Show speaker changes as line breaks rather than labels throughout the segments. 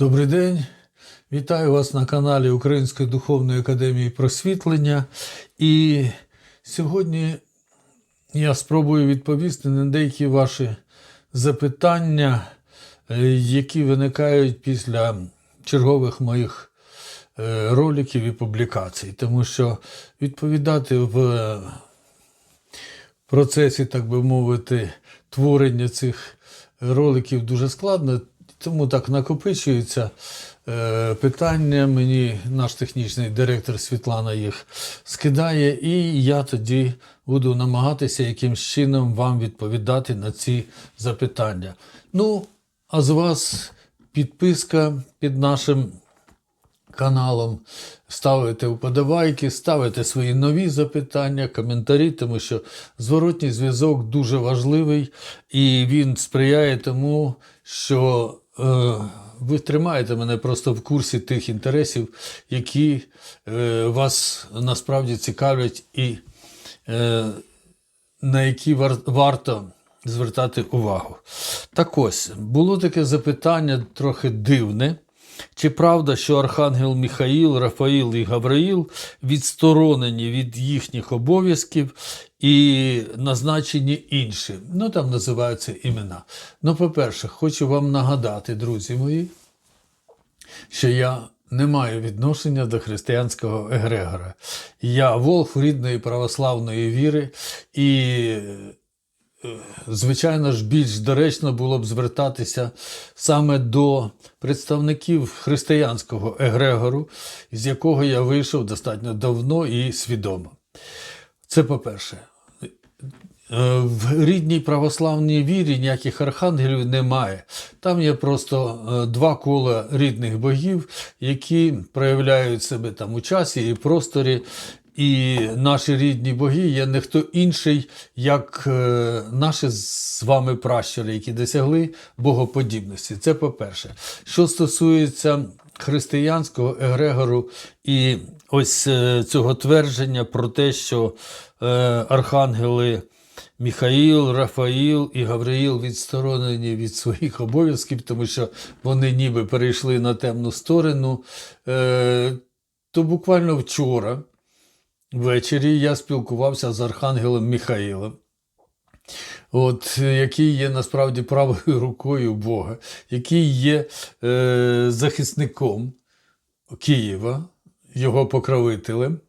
Добрий день. Вітаю вас на каналі Української духовної академії просвітлення. І сьогодні я спробую відповісти на деякі ваші запитання, е, які виникають після чергових моїх е, роликів і публікацій. Тому що відповідати в процесі, так би мовити, творення цих роликів дуже складно, тому так накопичуються е, питання. Мені наш технічний директор Світлана їх скидає, і я тоді буду намагатися якимсь чином вам відповідати на ці запитання. Ну, а з вас підписка під нашим каналом, ставите вподобайки, ставите свої нові запитання, коментарі, тому що зворотній зв'язок дуже важливий і він сприяє тому, що ви тримаєте мене просто в курсі тих інтересів, які е, вас насправді цікавлять і е, на які вар- варто звертати увагу. Так ось, було таке запитання трохи дивне. Чи правда, що Архангел Михаїл, Рафаїл і Гавраїл відсторонені від їхніх обов'язків і назначені інші? Ну там називаються імена. Ну, по-перше, хочу вам нагадати, друзі мої, що я не маю відношення до християнського егрегора. Я волх рідної православної віри, і, звичайно ж, більш доречно було б звертатися саме до представників християнського егрегору, з якого я вийшов достатньо давно і свідомо. Це по-перше. Е, В рідній православній вірі ніяких архангелів немає. Там є просто е, два кола рідних богів, які проявляють себе там у часі і просторі. І наші рідні боги є не хто інший, як е, наші з вами пращури, які досягли богоподібності. Це по-перше. Що стосується християнського егрегору і ось е, цього твердження про те, що е, архангели. Міхаїл, Рафаїл і Гавриїл відсторонені від своїх обов'язків, тому що вони ніби перейшли на темну сторону. То буквально вчора ввечері я спілкувався з Архангелом Міхаїлом. От, який є насправді правою рукою Бога, який є е, захисником Києва, його покровителем.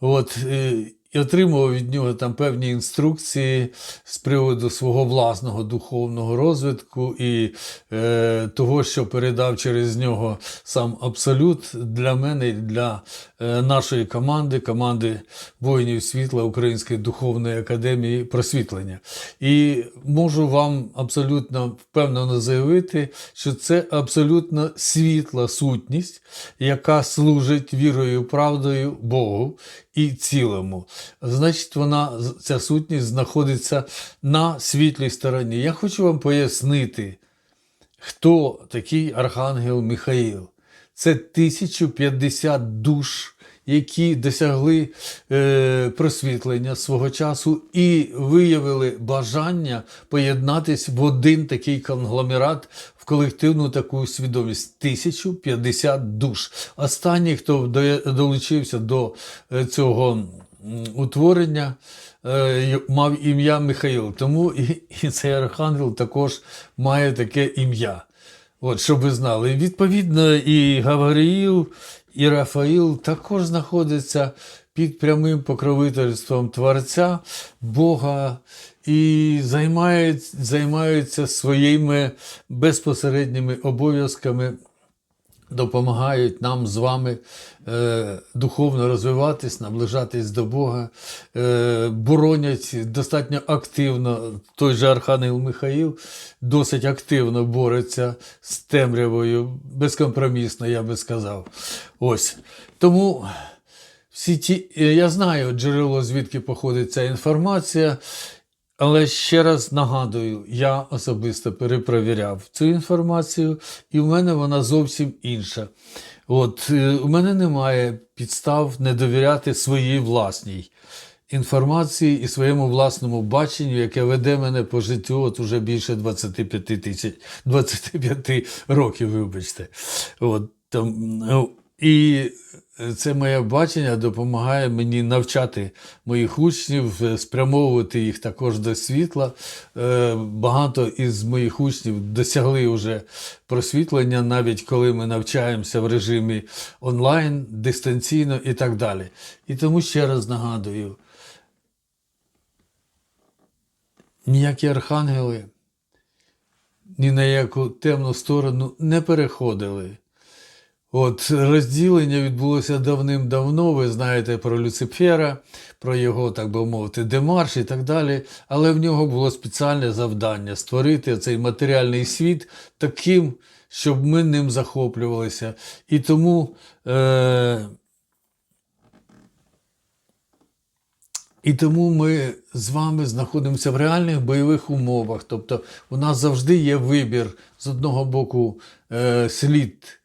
От, е, і отримував від нього там певні інструкції з приводу свого власного духовного розвитку і е, того, що передав через нього сам абсолют для мене і для е, нашої команди, команди воїнів світла Української духовної академії просвітлення. І можу вам абсолютно впевнено заявити, що це абсолютно світла сутність, яка служить вірою правдою Богу і цілому. Значить, вона, ця сутність знаходиться на світлій стороні. Я хочу вам пояснити, хто такий Архангел Михаїл. Це 1050 душ, які досягли е, просвітлення свого часу і виявили бажання поєднатись в один такий конгломерат, в колективну таку свідомість 1050 душ. Останній, хто долучився до е, цього утворення, е, мав ім'я Михаїл. Тому і, і цей архангел також має таке ім'я. От, щоб ви знали. Відповідно, і Гавриїл, і Рафаїл також знаходяться під прямим покровительством Творця, Бога, і займають, займаються своїми безпосередніми обов'язками допомагають нам з вами е, духовно розвиватись, наближатись до Бога, е, боронять достатньо активно. Той же Архангел Михаїл досить активно бореться з темрявою, безкомпромісно, я би сказав. Ось. Тому всі ті, е, я знаю джерело, звідки походить ця інформація. Але ще раз нагадую, я особисто перепровіряв цю інформацію, і в мене вона зовсім інша. От, е, у мене немає підстав не довіряти своїй власній інформації і своєму власному баченню, яке веде мене по життю от уже більше 25 тисяч 25 років, вибачте. От, там, ну, і це моє бачення допомагає мені навчати моїх учнів, е, спрямовувати їх також до світла. Е, Багато із моїх учнів досягли вже просвітлення, навіть коли ми навчаємося в режимі онлайн, дистанційно і так далі. І тому ще раз нагадую: ніякі архангели ні на яку темну сторону не переходили. От розділення відбулося давним-давно. Ви знаєте про Люцифера, про його, так би мовити, демарш і так далі. Але в нього було спеціальне завдання створити цей матеріальний світ таким, щоб ми ним захоплювалися. І тому. Е- І тому ми з вами знаходимося в реальних бойових умовах. Тобто у нас завжди є вибір з одного боку е, слід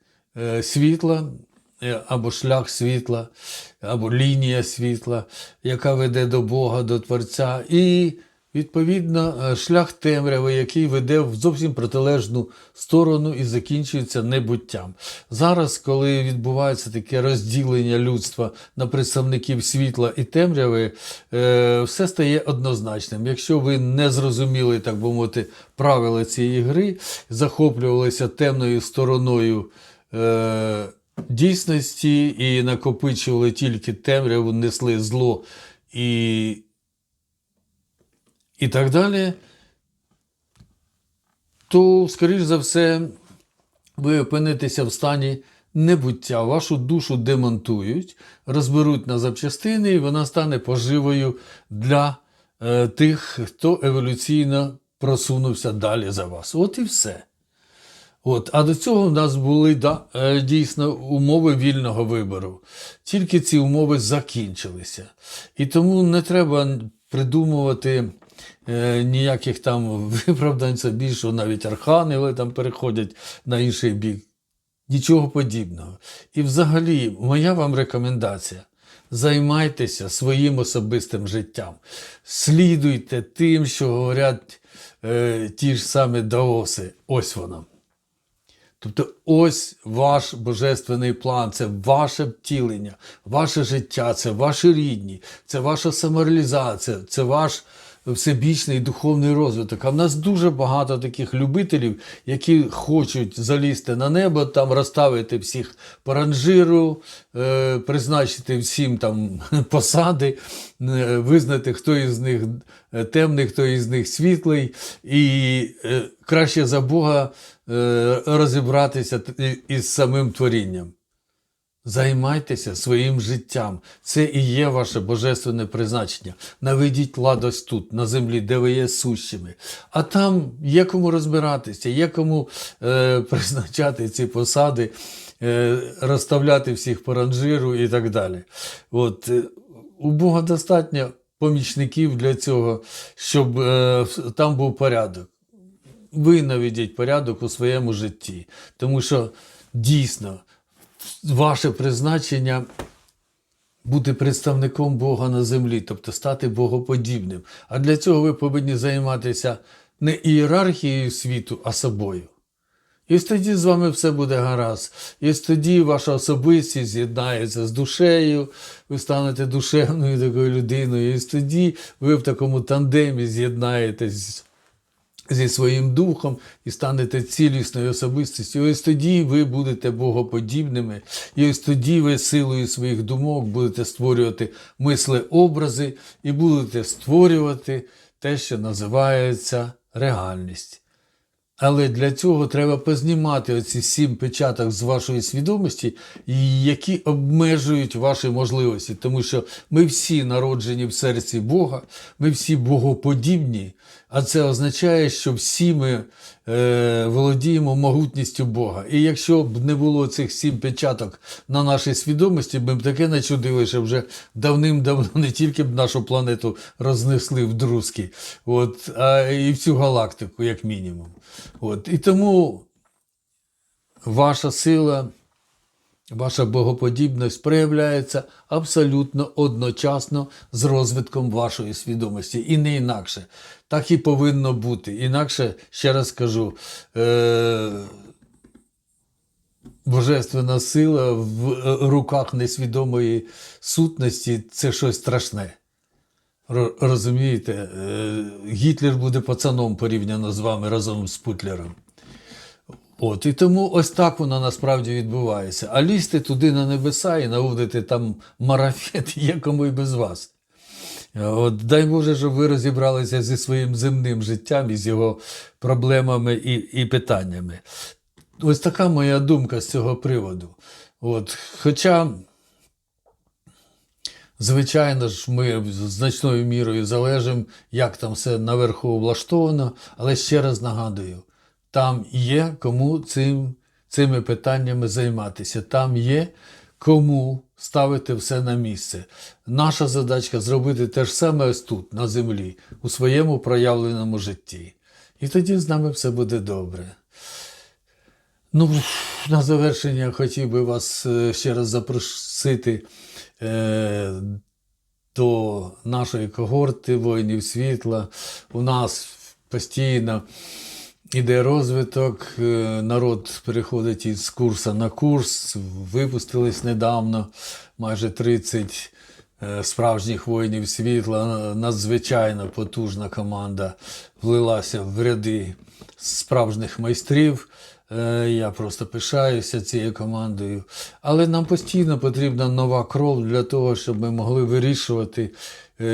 світла, е, або шлях світла, або лінія світла, яка веде до Бога, до Творця, і відповідно е, шлях темряви, який веде в зовсім протилежну сторону і закінчується небуттям. Зараз, коли відбувається таке розділення людства на представників світла і темряви, е, все стає однозначним. Якщо ви не зрозуміли, так би мовити, правила цієї гри, захоплювалися темною стороною. Е, Дійсності і накопичували тільки темряву, несли зло і і так далі, то, скоріш за все, ви опинитеся в стані небуття. Вашу душу демонтують, розберуть на запчастини, і вона стане поживою для е, тих, хто еволюційно просунувся далі за вас. От і все. От, а до цього в нас були да, е, дійсно умови вільного вибору. Тільки ці умови закінчилися. І тому не треба придумувати е, ніяких там виправдань собі, що навіть архангели там переходять на інший бік. Нічого подібного. І взагалі, моя вам рекомендація. Займайтеся своїм особистим життям. Слідуйте тим, що говорять е, ті ж самі даоси. Ось воно. Тобто ось ваш божественний план, це ваше втілення, ваше життя, це ваші рідні, це ваша самореалізація, це ваш всебічний духовний розвиток. А в нас дуже багато таких любителів, які хочуть залізти на небо, там розставити всіх по ранжиру, е, призначити всім там посади, е, визнати, хто із них темний, хто із них світлий, і е, краще за Бога е, розібратися із самим творінням. Займайтеся своїм життям. Це і є ваше божественне призначення. Наведіть ладость тут, на землі, де ви є сущими. А там є кому розбиратися, є кому е, призначати ці посади, е, розставляти всіх по ранжиру і так далі. От, е, у Бога достатньо помічників для цього, щоб е, там був порядок ви наведіть порядок у своєму житті. Тому що дійсно ваше призначення бути представником Бога на землі, тобто стати богоподібним. А для цього ви повинні займатися не ієрархією світу, а собою. І тоді з вами все буде гаразд. І тоді ваша особистість з'єднається з душею, ви станете душевною такою людиною. І тоді ви в такому тандемі з'єднаєтесь зі своїм духом і станете цілісною особистістю. Ось тоді ви будете богоподібними, і ось тоді ви силою своїх думок будете створювати мисли образи і будете створювати те, що називається реальність. Але для цього треба познімати оці сім печаток з вашої свідомості, які обмежують ваші можливості. Тому що ми всі народжені в серці Бога, ми всі богоподібні, а це означає, що всі ми е, володіємо могутністю Бога. І якщо б не було цих сім печаток на нашій свідомості, ми б таке начудили, що вже давним-давно не тільки б нашу планету рознесли в друзки, от, а і всю галактику, як мінімум. От. І тому ваша сила Ваша богоподібність проявляється абсолютно одночасно з розвитком вашої свідомості. І не інакше. Так і повинно бути. Інакше, ще раз кажу, е- божественна сила в е, руках несвідомої сутності це щось страшне. Ро- Розумієте, Е, Гітлер буде пацаном порівняно з вами разом з Путлером. От, і тому ось так воно насправді відбувається. А лізти туди на небеса і наводити там марафет є кому і без вас. От, дай Боже, щоб ви розібралися зі своїм земним життям і з його проблемами і, і питаннями. Ось така моя думка з цього приводу. От, хоча, звичайно ж, ми значною мірою залежимо, як там все наверху влаштовано, але ще раз нагадую, там є кому цим, цими питаннями займатися. Там є кому ставити все на місце. Наша задачка зробити те ж саме ось тут, на землі, у своєму проявленому житті. І тоді з нами все буде добре. Ну, на завершення хотів би вас е, ще раз запросити е, до нашої когорти воїнів світла. У нас постійно іде розвиток, е, народ переходить із курсу на курс, випустились недавно майже 30 е, справжніх воїнів світла. Надзвичайно потужна команда влилася в ряди справжніх майстрів. Е, Я просто пишаюся цією командою. Але нам постійно потрібна нова кров для того, щоб ми могли вирішувати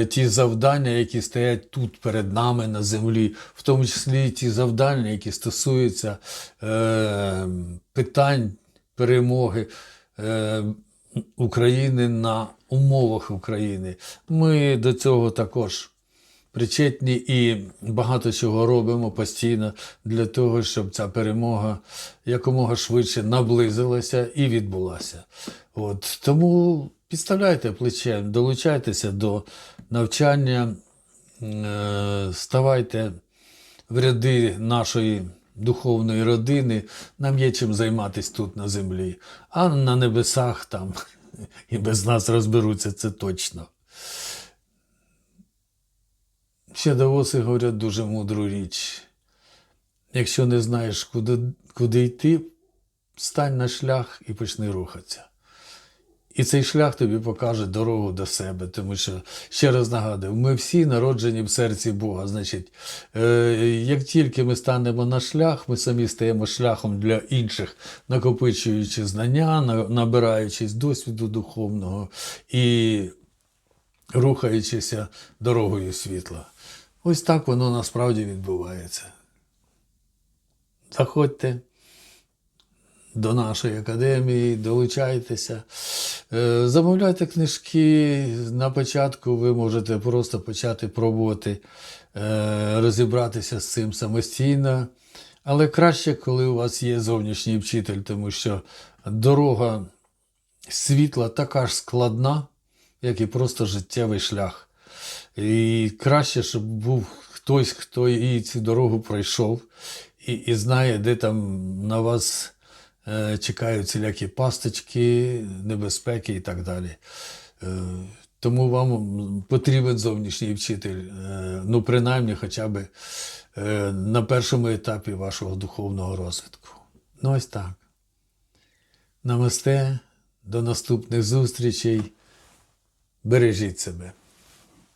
ті завдання, які стоять тут перед нами на землі, в тому числі ті завдання, які стосуються е, питань перемоги. Е, України на умовах України. Ми до цього також причетні і багато чого робимо постійно для того, щоб ця перемога якомога швидше наблизилася і відбулася. От тому підставляйте плече, долучайтеся до навчання, е, ставайте в ряди нашої духовної родини. Нам є чим займатися тут на землі, а на небесах там і без нас розберуться, це точно. Ще Давоси говорять дуже мудру річ. Якщо не знаєш, куди, куди йти, стань на шлях і почни рухатися. І цей шлях тобі покаже дорогу до себе, тому що, ще раз нагадую, ми всі народжені в серці Бога. Значить, е, як тільки ми станемо на шлях, ми самі стаємо шляхом для інших, накопичуючи знання, набираючись досвіду духовного і рухаючися дорогою світла. Ось так воно насправді відбувається. Заходьте до нашої академії, долучайтеся, замовляйте книжки. На початку ви можете просто почати пробувати е, розібратися з цим самостійно. Але краще, коли у вас є зовнішній вчитель, тому що дорога світла така ж складна, як і просто життєвий шлях. І краще, щоб був хтось, хто і цю дорогу пройшов, і, і знає, де там на вас е, чекають всілякі пасточки, небезпеки і так далі. Е, тому вам потрібен зовнішній вчитель, е, ну, принаймні, хоча б е, на першому етапі вашого духовного розвитку. Ну, ось так. Намасте, до наступних зустрічей. Бережіть себе.